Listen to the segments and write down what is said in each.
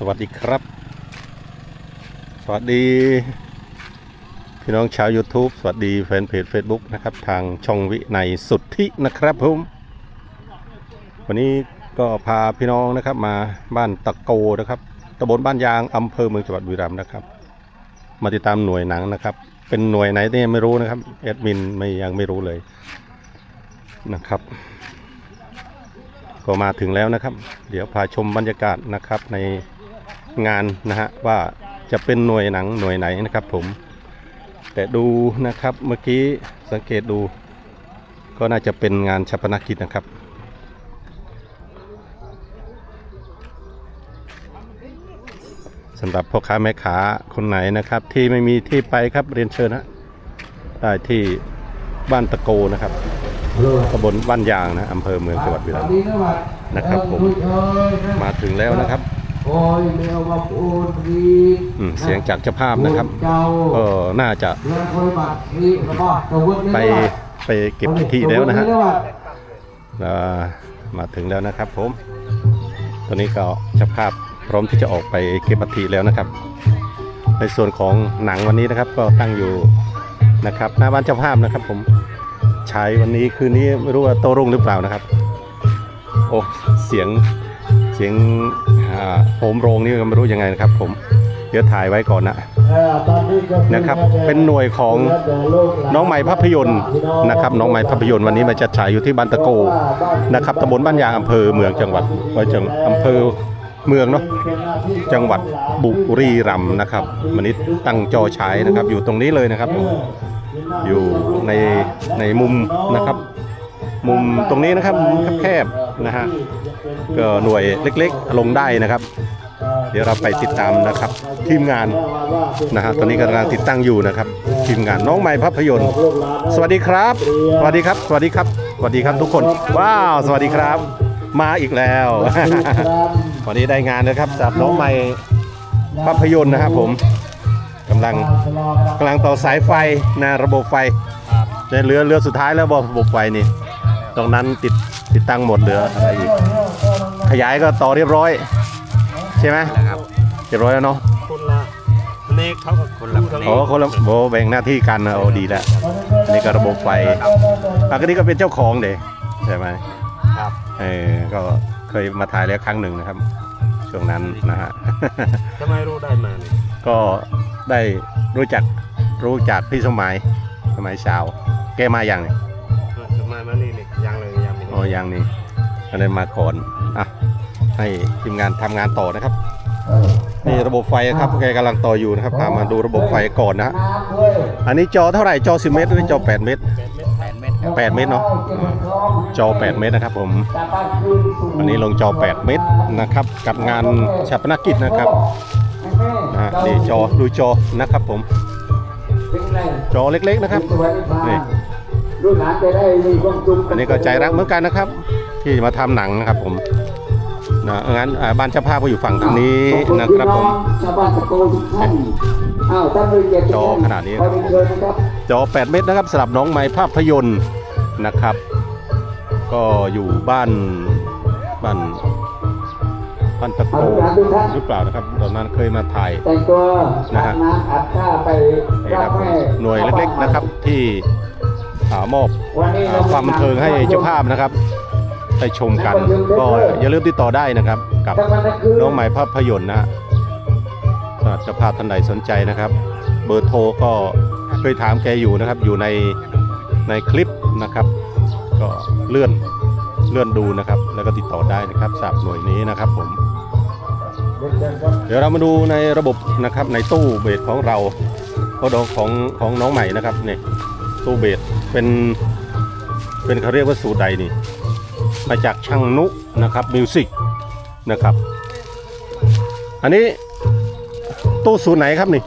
สวัสดีครับ สวัสดี พี่น้องชาว YouTube สวัสดีแฟนเพจ Facebook นะครับ ทางช่องวิในยสุทธินะครับผมวันนี้ก็พาพี่น้องนะครับมาบ้านตะโกนะครับตำบลบ้านยางอำเภอเมืองจังหวัดบุรีรัมย์นะครับ มาติดตามหน่วยหนังนะครับ เป็นหน่วยไหนเนี่ยไม่รู้นะครับแอดมินไม่ยังไม่รู้เลยนะครับ ก็มาถึงแล้วนะครับ เดี๋ยวพาชมบรรยากาศนะครับใน งานนะฮะว่าจะเป็นหน่วยหนังหน่วยไหนนะครับผม แต่ดูนะครับเมื่อกี้สังเกตดู ก็น่าจะเป็นงานชาปนกิจนะครับสำหรับพ่อค้าแม่ค้าคนไหนนะครับ ที่ไม่มีที่ไปครับเรียนเชิญนะได้ที่บ้านตะโกนะครับตำบลบ้านยางนะอำเภอเมืองจังหวัดบุรีรัมย์นะครับผมมาถึงแล้วนะครับ โอ้ยเมวมาปูนทีอืมเสียงจากเจ้าภาพนะครับเจ้าก็น่าจะเรือคอยบัตรทีแล้วก็ตัววุฒิไปไปเก็บที่แล้วนะฮะตัววุฒิอ่ามาถึงแล้วนะครับผม ตอนนี้ก็เจ้าภาพพร้อมที่จะออกไปเก็บอัฐิแล้วนะครับ ในส่วนของหนังวันนี้นะครับ ก็ตั้งอยู่นะครับหน้าบ้านเจ้าภาพนะครับ ผมฉายวันนี้คืนนี้ไม่รู้ว่าโตรุ่งหรือเปล่านะครับ โอ้เสียงเสียงอ่า โหมโรงนี่ก็ไม่รู้ยังไงนะครับ ผมเดี๋ยวถ่ายไว้ก่อนนะนนี้ก็นะครับ เป็นหน่วยของน้องใหม่ภาพยนตร์นะครับ น้องใหม่ภาพยนตร์วันนี้มาจัดฉายอยู่ที่บ้านตะโกนะครับตำบลบ้านยางอำเภอเมืองจังหวัดไว้จังอำเภอเมืองเนาะจังหวัดบุรีรัมย์นะครับวันนี้ตั้งจอฉายนะครับ อยู่ตรงนี้เลยนะครับผมอยู่ในในมุมนะครับ มุมตรงนี้นะครับมุมแคบๆนะฮะ ก็หน่วยเล็กๆ ลงได้นะครับ เดี๋ยวเราไปติดตามนะครับ ทีมงานนะฮะตอนนี้กำลังติดตั้งอยู่นะครับ ทีมงานน้องใหม่ภาพยนตร์ สวัสดีครับ สวัสดีครับ สวัสดีครับสวัสดีครับทุกคน ว้าว สวัสดีครับ มาอีกแล้ววันนี้ได้งานนะครับจากน้องใหม่ภาพยนตร์นะครับผมกำลังกำลังต่อสายไฟนะระบบไฟในเรือเรือสุดท้ายแล้วระบบไฟนี่ตรงนั้นติดติดตั้งหมดเหลืออะไรอีก ขยายก็ต่อเรียบร้อย ใช่ไหมนะครับเรียบร้อยแล้วเนาะคนละเลขเขากับคนละเลโอ้ขคนละโบแบ่งหน้าที่กันนะโอ้ดีแล้วอันนี่ก็ระบบไฟอันนี้ก็เป็นเจ้าของเด็ใช่ไหมครับเออก็เคยมาถ่ายแล้วครั้งหนึ่งนะครับ ช่วงนั้นนะฮะทำไมรู้ได้มาเนี่ยก็ได้รู้จักรู้จักพี่สมัยสมัยเช้าแกมาอย่างนี้ทำไมมานี่เนี่ยยังเลยยังไม่อ๋อยังนี่ก็เลยมาก่อนอะ ให้ทีมงานทำงานต่อนะครับนี่ระบบไฟครับแกกำลังต่ออยู่นะครับพามาดูระบบไฟก่อนนะฮะน้ำด้วยอันนี้จอเท่าไหร่จอ 10 เมตรหรือจอ 8 เมตรแปดเม็ดแปดเม็ดครับ8เมตรเนาะจอ 8 เมตรนะครับผมอันนี้ลงจอ 8 เมตรนะครับ กับงานชาปนกิจนะครับนะฮะนี่จอดูจอนะครับผม จอเล็กๆนะครับนี่ลูกหลานจะได้มีความสุขอันนี้ก็ใจรักเหมือนกันนะครับ ที่มาทำหนังนะครับผม นะงั้นอ่าบ้านเจ้าภาพก็อยู่ฝั่งทางนี้นะครับผมชาวบ้านตะโกทุกท่านอ้าวท่านเลยเกียรติจอขนาดนี้ขอเรียนเชิญนะครับจอ 8 เมตรนะครับสำหรับน้องไม้ภาพยนตร์นะครับ ก็อยู่บ้านบ้านบ้านตะโกหรือเปล่านะครับ ตอนนั้นเคยมาถ่ายแต่งตัวนะอาฮะบน้ำอาบท่าไปนี่ครับแม่หน่วยเล็กๆนะครับที่อ่ามอบวันนี้อ่าความบันเทิงให้เจ้าภาพนะครับ ได้ชมกัน ก็อย่าลืมติดต่อได้นะครับ กับน้องใหม่ภาพยนตร์นะฮะสำหรับเจ้าภาท่านใดสนใจนะครับ เบอร์โทรก็เคยถามแกอยู่นะครับ อยู่ในในคลิปนะครับ ก็เลื่อนเลื่อนดูนะครับ แล้วก็ติดต่อได้นะครับสับหน่วยนี้นะครับผม เดี๋ยวเรามาดูในระบบนะครับในตู้เบสของเราก็ดของของน้องใหม่นะครับเนี่ยตู้เบสเป็นเป็นเขาเรียกว่าสูตรใดนี่ มาจากช่างนุนะครับมิวสิกนะครับ อันนี้ตู้สูตรไหนครับนี่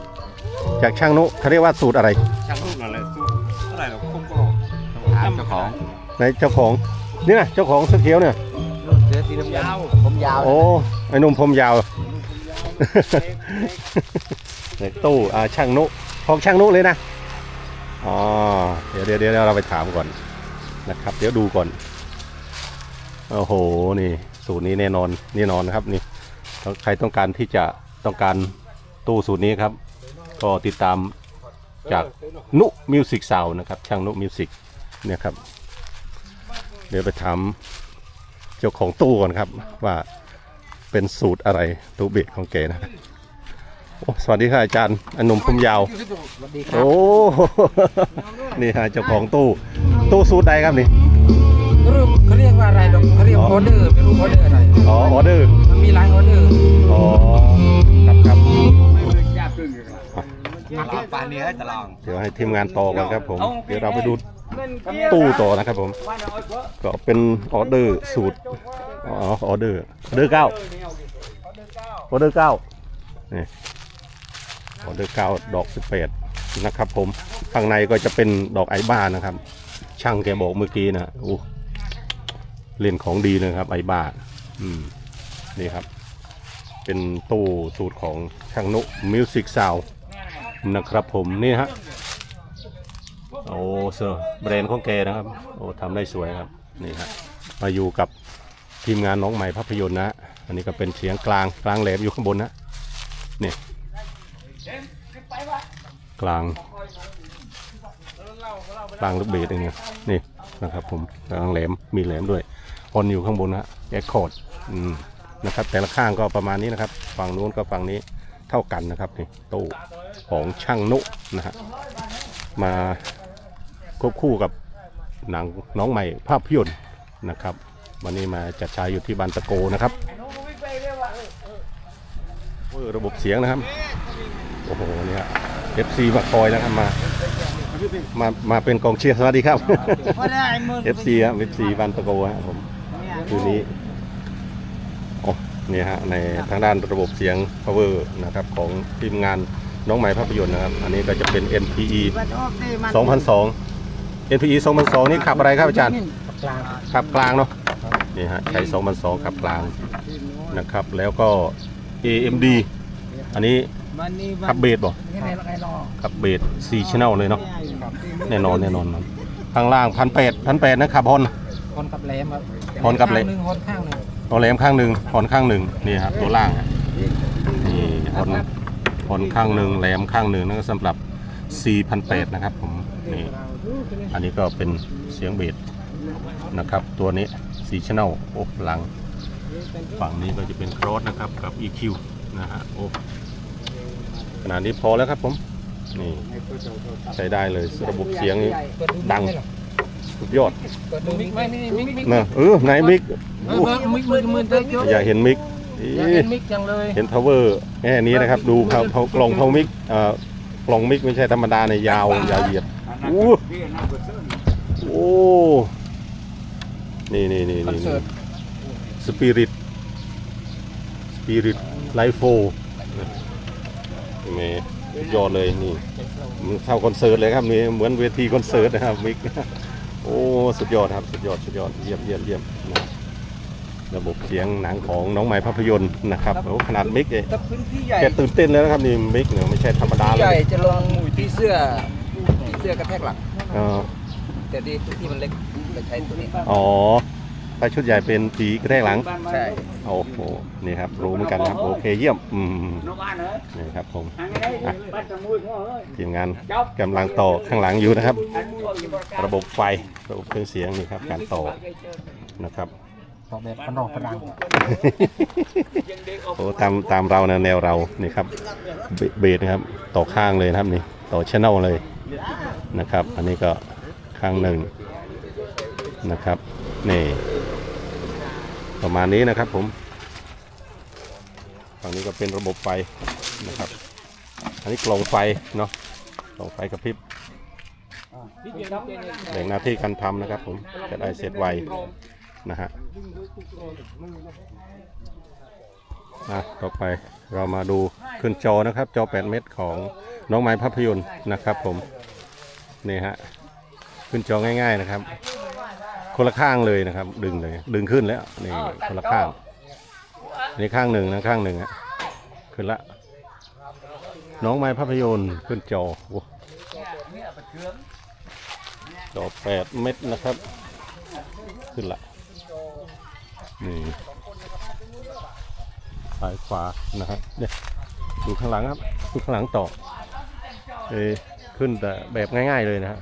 จากช่างนุเขาเรียกว่าสูตรอะไร ช่างรูปนั่นแหละสู้อะไรหรอกผมก็ต้องถามเจ้าของในเจ้าของนี่นะเจ้าของเสื้อเขียวเนี่ยเสื้อสีน้ำยาวผมยาวโอ้ไอ้หนุ่มผมยาว ในตู้อ่าช่างนุของช่างนุเลยนะอ๋อเดี๋ยวเดี๋ยวเดี๋ยวเราไปถามก่อนนะครับ เดี๋ยวดูก่อน โอ้โหนี่สูตรนี้แน่นอนแน่นอนนะครับนี่ใครต้องการที่จะต้องการตู้สูตรนี้ครับ ก็ติดตามจากนุมิวสิกซาวนะครับ ช่างนุมิวสิกเนี่ยครับ เดี๋ยวไปถามเจ้าของตู้ก่อนครับว่าเป็นสูตรอะไรตู้เบสของเก๋นะโอ้สวัสดีครับอาจารย์อนนมพุ่มยาวสวัสดีครับโอ้นี่ฮะเจ้าของตู้ตู้สูตรใดครับนี่ ไม่รู้เขาเรียกว่าอะไรดอกเขาเรียกอ๋อออเดอร์ไม่รู้ออเดอร์อะไรอ๋อออเดอร์มันมีหลายออเดอร์อ๋อครับครับตลาดปานนี้ให้ตลาดเดี๋ยวให้ทีมงานต่อก่อนครับผมเดี๋ยวเราไปดูตู้ต่อนะครับผม ก็เป็นออเดอร์สูตรอ๋อออเดอร์ออเดอร์เก้าออเดอร์เก้านี่ออเดอร์เก้าดอกสิบแปดนะครับผมข้างในก็จะเป็นดอกไอบ้านะครับ ช่างแกบอกเมื่อกี้นะอู้ เล่นของดีเลยครับไอบ้าอืมนี่ครับ เป็นตู้สูตรของช่างนุมิวสิกซาวนะครับผมนี่ฮะโอ้เซอร์แบรนด์ของแกนะครับ โอ้ทำได้สวยครับนี่ฮะมาอยู่กับทีมงานน้องใหม่ภาพยนตร์นะ อันนี้ก็เป็นเสียงกลางกลางแหลมอยู่ข้างบนนะนี่กลาง กลางลูกเบสอย่างเงี้ยนี่นะครับผมกลางแหลมมีแหลมด้วยฮอนอยู่ข้างบนนะแอคคอร์ดนะครับแต่ละข้างก็ประมาณนี้นะครับฝั่งนู้นกับฝั่งนี้เท่ากันนะครับนี่ตู้ของช่างนุนะฮะมาควบคู่กับหนังน้องใหม่ภาพยนตร์นะครับ วันนี้มาจัดฉายอยู่ที่บานตะโกนะครับระบบเสียงนะครับ โอ้โหเนี่ยเอฟซีมาคอยนะครับมา มามาเป็นกองเชียร์สวัสดีครับเอฟซีครับเอฟซีบานตะโกครับผมคืนนี้โอ้เนี่ยฮะในทางด้านระบบเสียง power นะครับของทีมงานน้องใหม่ภาพยนตร์นะครับ อันนี้ก็จะเป็น NPE 2002 NPE 2002 นี่ขับอะไรครับอาจารย์กลางขับกลางเนาะนี่ฮะใช้2002ขับกลางนะครับ แล้วก็ AMD อันนี้วันนี้ ขับเบสบ่นี่ในไรรอขับเบส4 channel เลยเนาะแน่นอนแน่นอนครับข้างล่างพันแปดพันแปดนะขับฮอนคนกับแหลมครับคนกับแหลมข้างหนึ่งคนข้างหนึ่งเอาแหลมข้างหนึ่งฮอนข้างหนึ่งนี่ครับตัวล่างอะนี่ฮอนฮอนข้างหนึ่งแหลมข้างหนึ่งนั่นก็สำหรับ 4,800 นะครับผมนี่อันนี้ก็เป็นเสียงเบสนะครับตัวนี้4 channel โอ้หลัง ฝั่งนี้ก็จะเป็นครอสนะครับกับ EQ นะฮะโอ้ ขนาดนี้พอแล้วครับผมนี่ใช้ได้เลยระบบเสียงนี้เปิดดูดังมิกไหมล่ะสุดยอดเปิดดูมิกไหมนี่มิกมิกนะเออไหนมิกเออมิกมือมือเตะเยอะอย่าเห็นมิกอีอยากเห็นมิกจังเลยเห็น power แค่นี้นะครับ ดูเขาเขากล่องเขามิกเอ่อกล่องมิกไม่ใช่ธรรมดาในยยาวยาวเหยียดอู้โอ้นี่นี่นี่คอนนี่เสิร์ตสปิริตสปิริตไลฟ์โฟเมสุดยอดเลยนี่มันเข้าคอนเสิร์ตเลยครับนี่เหมือนเวทีคอนเสิร์ตนะครับมิกโอ้สุดยอดครับสุดยอดสุดยอดเยี่ยมเยี่ยมเยี่ยมนะระบบเสียงหนังของน้องใหม่ภาพยนตร์นะครับโอ้ขนาดมิกเนี่ยถ้าพื้นที่ใหญ่แกตื่นเต้นแล้วนะครับนี่มิกเนี่ยไม่ใช่ธรรมดาเลใหญ่ยจะลองที่เสื้อที่เสื้อกระแทกหลังเออแต่ที่พื้นที่มันเล็กเลยใช้ตัวนี้อ๋อ ถ้าชุดใหญ่เป็นผีกระแทกหลัง ใช่โอ้โห นี่ครับ รู้เหมือนกันครับ โอเคเยี่ยม อืมนี่ครับผมอะทีมงานกำลังต่อข้างหลังอยู่นะครับ ระบบไฟ ระบบเครื่องเสียงนี่ครับ การต่อนะครับ ต่อแบบพนองพนังโอ้ตามตามเรานะแนวเรา นี่ครับเบเบสนะครับ ต่อข้างเลยนะครับนี่ ต่อชแนลเลยนะครับ อันนี้ก็ข้างหนึ่งนะครับ นี่ ประมาณนี้นะครับผมฝั่งนี้ก็เป็นระบบไฟนะครับ อันนี้กล่องไฟเนาะกล่องไฟกระพริบแบ่งหน้าที่การทำนะครับผมจะได้เสร็จไวนะฮะอะต่อไปเรามาดูขึ้นจอนะครับ จอ 8 เมตรของน้องไม้ภาพยนตร์นะครับผม นี่ฮะ ขึ้นจอง่าย ๆนะครับ คนละข้างเลยนะครับ ดึงเลย ดึงขึ้นแล้วนี่คนละข้างนี่ข้างหนึ่งนะข้างหนึ่งฮะขึ้นละ น้องไม้ภาพยนตร์ขึ้นจอโอ้จอ8เมตรนะครับ ขึ้นละนี่ซ้ายขวานะฮะเนี่ยดูข้างหลังครับดูข้างหลังต่อเอยขึ้นแต่แบบง่าย ๆเลยนะฮะ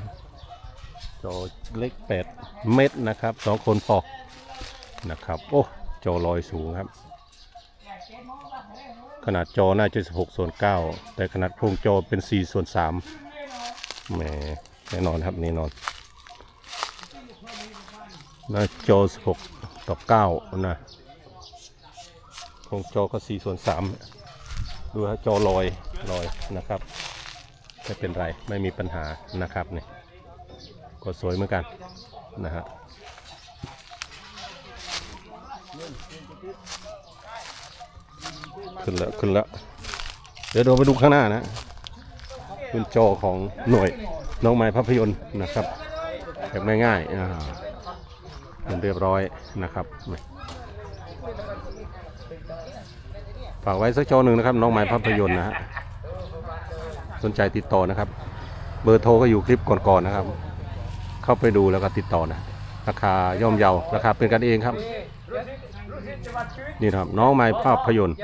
จอเล็ก8 เมตรนะครับสองคนพอกนะครับ โอ้จอลอยสูงครับ ขนาดจอน่าจะ16ส่วน9แต่ขนาดโครงจอเป็น4ส่วน3แหมแน่นอนครับแน่นอนน้าจอ16ต่อ9นะโครงจอก็4ส่วน3ดูฮะจอลอยลอยนะครับไม่เป็นไรไม่มีปัญหานะครับนี่ก็สวยเหมือนกัน นะฮะขึ้นแล้วขึ้นแล้วเดี๋ยวเราไปดูข้างหน้านะเป็นจอของหน่วยน้องไม้ภาพยนตร์นะครับแบบง่ายๆอ่าเป็นเรียบร้อยนะครับฝากไว้สักจอหนึ่งนะครับ น้องไม้ภาพยนตร์นะฮะสนใจติดต่อนะครับ เบอร์โทรก็อยู่คลิปก่อนๆนะครับ เข้าไปดูแล้วก็ติดต่อนะราคาย่อมเยาราคาเป็นกันเองครับ นี่ครับน้องไม้ภาพยนตร์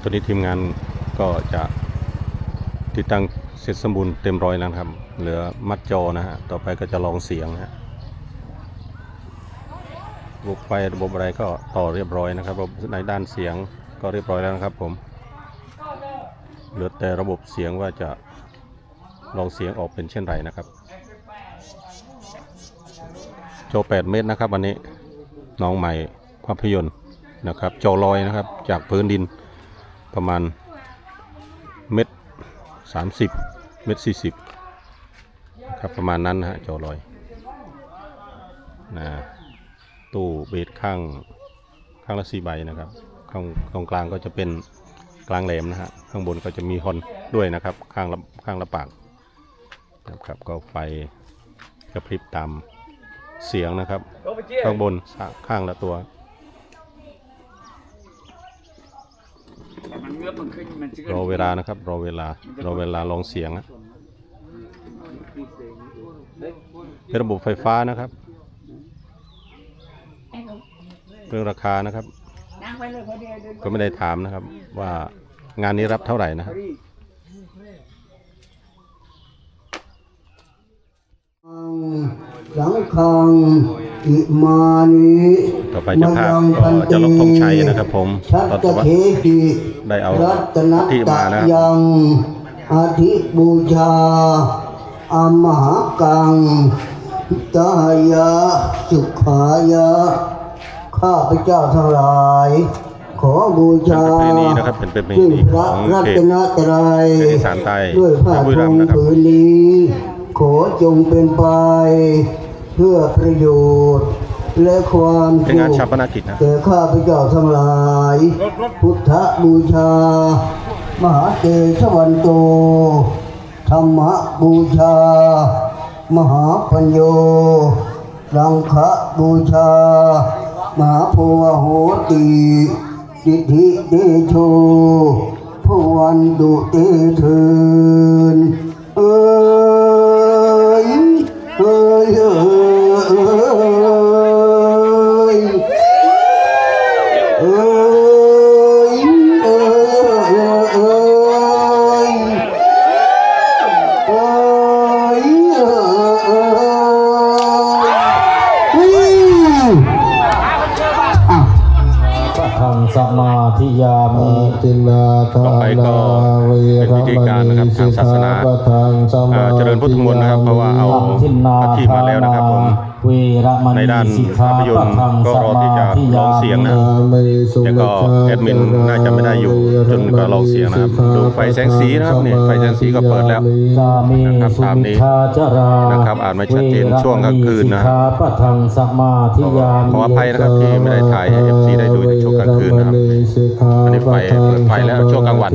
ตอนนี้ทีมงานก็จะติดตั้งเสร็จสมบูรณ์เต็มร้อยแล้วนะครับ เหลือมัดจอนะฮะ ต่อไปก็จะลองเสียงฮะระบบไฟระบบอะไรก็ต่อเรียบร้อยนะครับระบบในด้านเสียงก็เรียบร้อยแล้วนะครับผม เหลือแต่ระบบเสียงว่าจะลองเสียงออกเป็นเช่นไรนะครับ โจ 8 เมตรนะครับวันนี้น้องใหม่ภาพยนตร์นะครับจอลอยนะครับจากพื้นดินประมาณเม็ดสามสิบเม็ดสี่สิบครับประมาณนั้นนะฮะจอลอยนะตู้เบสข้างข้างละสี่ใบนะครับข้างตรงกลางก็จะเป็น กลางแหลมนะฮะข้างบนก็จะมีฮอนด้วยนะครับข้างละข้างละปากนะครับก็ไฟกระพริบตามเสียงนะครับ ข้างบนข้างละตัวรอเวลานะครับรอเวลารอเวลาลองเสียงนะเป็นระบบไฟฟ้านะครับเรื่องราคานะครับ ก็ไม่ได้ถามนะครับ ว่างานนี้รับเท่าไหร่นะครับสังฆังอิมานิต่อไปเจ้าภาพก็จะลบธงชัยนะครับผมชัตตอนตตะวันเทหิได้เอารัตนที่ตะมานะยังอาทิบูชาอามหากังตายะสุขายะ ข้าพเจ้าทั้งหลาย ขอบูชาเป็นประเพณีนะครับเป็นประเพณีซึ่งพระของรัเขตตนตรัยเขตอีสานใต้ด้วยผ้าบุรีทรังมย์นะครับผืนนี้ ขอจงเป็นไป เพื่อประโยชน์และความเป็นสุงานขชาปนกิจนะแก่ข้าพเจ้าทั้งหลาย พุทธบูชา มหาเตชะวันโต ธรรมบูชา มหาปัญโยรังคะบูชา มหาโพวโหติดิธิเดโชพวันดุเตเทินเออ สมาธิยามิตินาทาต่อไปก็นาเวเป็นพิธีการนะครับทางศาสนาทางสมาอ่าเจริญพุทธมนต์นะครับเพราะว่าเอาทางทินนาอาทิตย์มาแล้วนะครับผมเวระมในณีด้านสิกขาภาพยนตร์ทางก็สรอมาที่จะธิลยาองเสียงนะมิแล้วก็แอดมินน่าจะไม่ได้อยู่จนกว่าลองเสียงนะครับดูไฟแสงสีนะครับนี่ไฟแสงสีก็เปิดแล้วกาเมนะครับสุภาพนี้มิชาจรานะครับอ่านไม่ชัดเจนวระช่วงกลางคืนนะสิกขาปะทังสมาธิยาขอมิอภัยนะครับที่ไม่ได้ถ่ายให้ FC ได้ดูในช่วงกลางคืนนะครับอันนี้ไฟเปิดไฟแล้วช่วงกลางวัน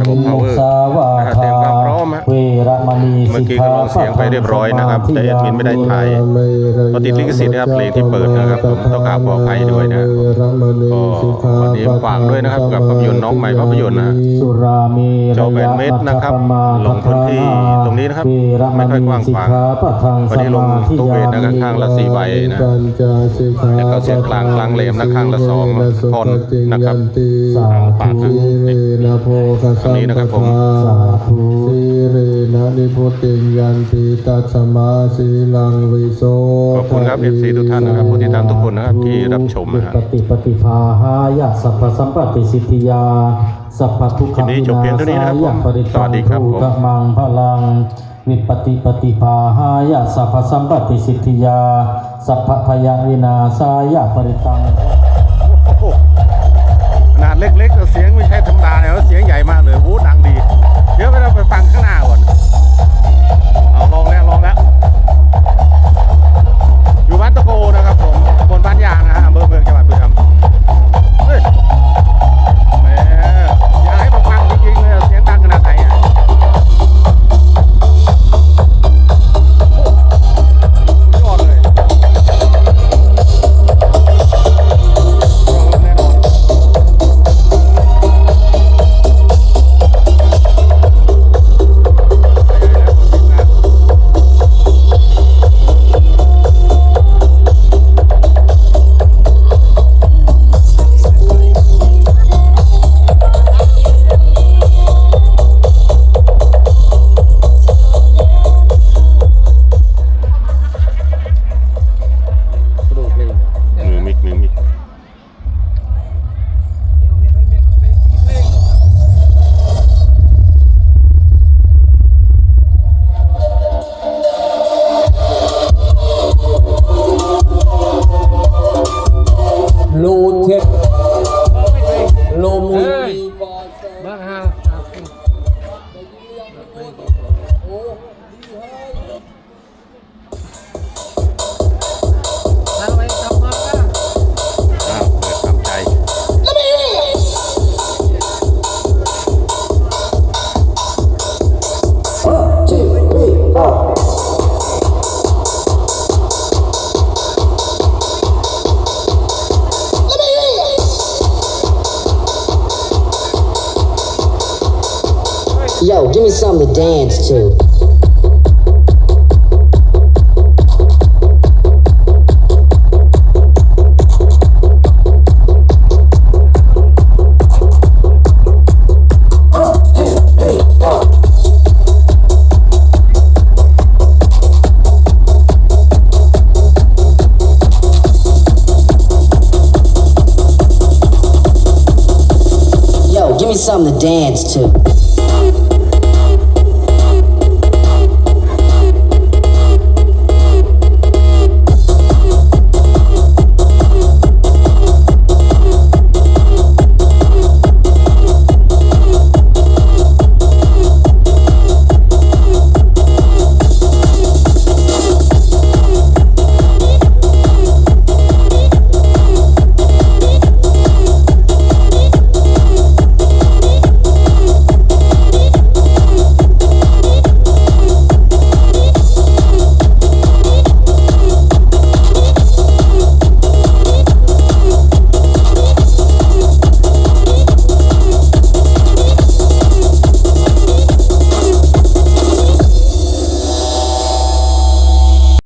ระบบ power สาวานะครับเตรียมความพร้อมฮะเวระมณี เมื่อกี้ก็ลองเสียงไปเรียบร้อยนะครับ แต่แอดมินไม่ได้ถ่ายเพราะติดลิขสิทธิ์นะครับเพลงที่เปิดนะครับผมต้องกราบขออภัยด้วยนะก็วันนี้ฝากด้วยนะครับกับภาพยนตร์น้องใหม่ภาพยนตร์นะสุรามีจอแบนเม็ดนะครับลงพื้นที่ตรงนี้นะครับไม่ค่อยกว้างขวางวันนี้ลงตู้เวทนะครับข้างละสี่ใบนะแล้วก็เสียงกลางกลางแหลมนะข้างละสองท่อนนะครับสาปากธุนะตรงนี้นะครับผมสาธุสีเรนะนิพุติยันติตัสมาสีลังวิโสขอบคุณครับ FC ทุกท่านนะครับผู้ติดตามทุกคนนะครับที่รับชมนะฮะปฏิปฏิภาหายะสัพพสัมปติสิทธิยา สัพพทุกขคลิปนี้จบเพียงเท่านี้นะครับผมปริสวัสดีครับผมกมังพลัง วิปฏิปฏิภาหายะสัพพสัมปติสิทธิยา สัพพพยวินาสายะปริตังขนาดเล็กๆแต่เสียงไม่ใช่ me something to dance to. Yo, give me something to dance to.